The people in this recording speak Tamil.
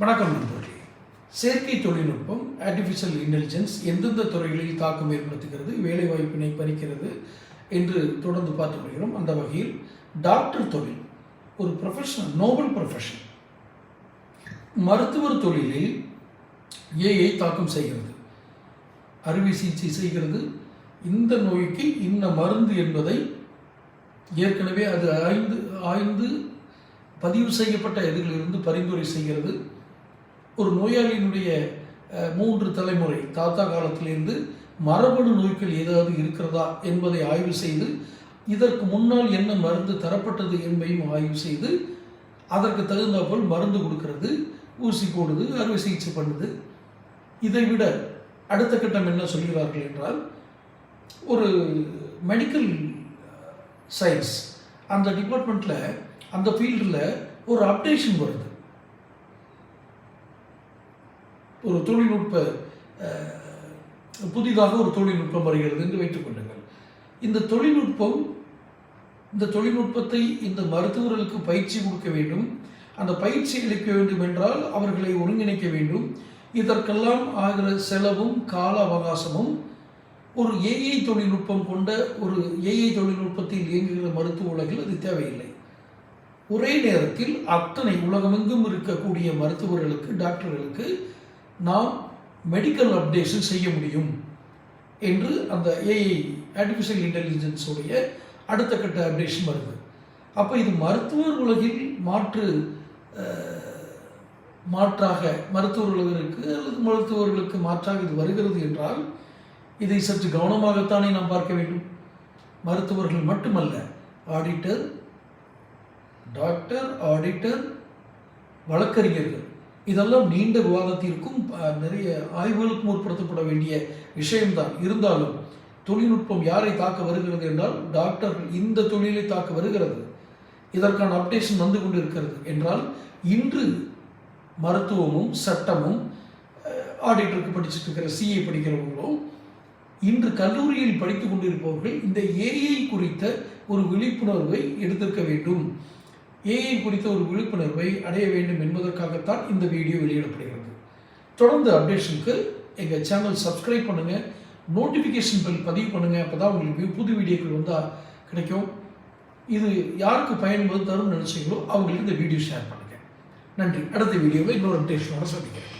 வணக்கம் நண்பர்களே. செயற்கை தொழில்நுட்பம் ஆர்டிஃபிஷியல் இன்டெலிஜென்ஸ் எந்தெந்த துறைகளில் தாக்கம் ஏற்படுத்துகிறது வேலைவாய்ப்பினை பறிக்கிறது என்று தொடர்ந்து பார்த்து வருகிறோம் அந்த வகையில் டாக்டர் தொழில் ஒரு ப்ரொஃபஷனல் நோபல் ப்ரொஃபஷன் மருத்துவர் தொழிலில் ஏஐ தாக்கம் செய்கிறது. அறுவை சிகிச்சை செய்கிறது. இந்த நோய்க்கு இந்த மருந்து என்பதை ஏற்கனவே அது ஆய்ந்து ஆய்ந்து பதிவு செய்யப்பட்ட இதிலிருந்து பரிந்துரை செய்கிறது. ஒரு நோயாளியினுடைய மூன்று தலைமுறை தாத்தா காலத்திலிருந்து மரபணு நோய்கள் ஏதாவது இருக்கிறதா என்பதை ஆய்வு செய்து இதற்கு முன்னால் என்ன மருந்து தரப்பட்டது என்பதையும் ஆய்வு செய்து அதற்கு தகுந்தாற்போல் மருந்து கொடுக்கறது ஊசி போடுது அறுவை சிகிச்சை பண்ணுது. இதை விட அடுத்த கட்டம் என்ன சொல்கிறார்கள் என்றால் ஒரு மெடிக்கல் சயின்ஸ் அந்த டிபார்ட்மெண்ட்டில் அந்த ஃபீல்டில் ஒரு அப்டேஷன் வருது. ஒரு தொழில்நுட்ப புதிதாக ஒரு தொழில்நுட்பம் வருகிறது என்று வைத்துக்கொள்ளுங்கள் இந்த தொழில்நுட்பம் இந்த தொழில்நுட்பத்தை இந்த மருத்துவர்களுக்கு பயிற்சி கொடுக்க வேண்டும். அந்த பயிற்சி அளிக்க வேண்டும் என்றால் அவர்களை ஒருங்கிணைக்க வேண்டும். இதற்கெல்லாம் ஆகிற செலவும் கால அவகாசமும் ஒரு ஏஐ தொழில்நுட்பம் கொண்ட ஒரு ஏஐ தொழில்நுட்பத்தில் இயங்குகிற மருத்துவ உலகில் அது தேவையில்லை. ஒரே நேரத்தில் அத்தனை உலகமெங்கும் இருக்கக்கூடிய மருத்துவர்களுக்கு டாக்டர்களுக்கு நாம் மெடிக்கல் அப்டேஷன் செய்ய முடியும் என்று அந்த ஏஐ ஆர்டிஃபிஷியல் இன்டெலிஜென்ஸுடைய அடுத்த கட்ட அப்டேஷன் வருது. அப்போ இது மருத்துவர் உலகில் மாற்று மாற்றாக மாற்றாக மருத்துவர்களுக்கு அல்லது மருத்துவர்களுக்கு மாற்றாக இது வருகிறது என்றால் இதை சற்று கவனமாகத்தானே நாம் பார்க்க வேண்டும். மருத்துவர்கள் மட்டுமல்ல ஆடிட்டர் டாக்டர் ஆடிட்டர் வழக்கறிஞர்கள். இதெல்லாம் நீண்ட விவாதத்திற்கும் நிறைய ஆய்வுகளுக்கும் உட்படுத்தப்பட வேண்டிய விஷயம்தான். இருந்தாலும் தொழில்நுட்பம் யாரை தாக்க வருகிறது என்றால் டாக்டர்கள் இந்த தொழிலை தாக்க வருகிறது. இதற்கான அப்டேஷன் வந்து கொண்டிருக்கிறது என்றால் இன்று மருத்துவமும் சட்டமும் ஆடிட்டருக்கு படிச்சுட்டு இருக்கிற சிஏ படிக்கிறவங்களும் இன்று கல்லூரியில் படித்து கொண்டிருப்பவர்கள் இந்த ஏஐ குறித்த ஒரு விழிப்புணர்வை எடுத்திருக்க வேண்டும். ஏஐ குறித்த ஒரு விழிப்புணர்வை அடைய வேண்டும் என்பதற்காகத்தான் இந்த வீடியோ வெளியிடப்படுகிறது. தொடர்ந்து அப்டேஷனுக்கு எங்கள் சேனல் சப்ஸ்கிரைப் பண்ணுங்கள் நோட்டிஃபிகேஷன் பில் பதிவு பண்ணுங்கள் அப்போ தான் உங்களுக்கு புது வீடியோக்கள் வந்தால் கிடைக்கும். இது யாருக்கு பயன்பது தரும்னு நினச்சிங்களோ அவங்களுக்கு இந்த வீடியோ ஷேர் பண்ணுங்கள் நன்றி. அடுத்த வீடியோவை இன்னொரு அப்டேஷனோட சந்திக்கிறேன்.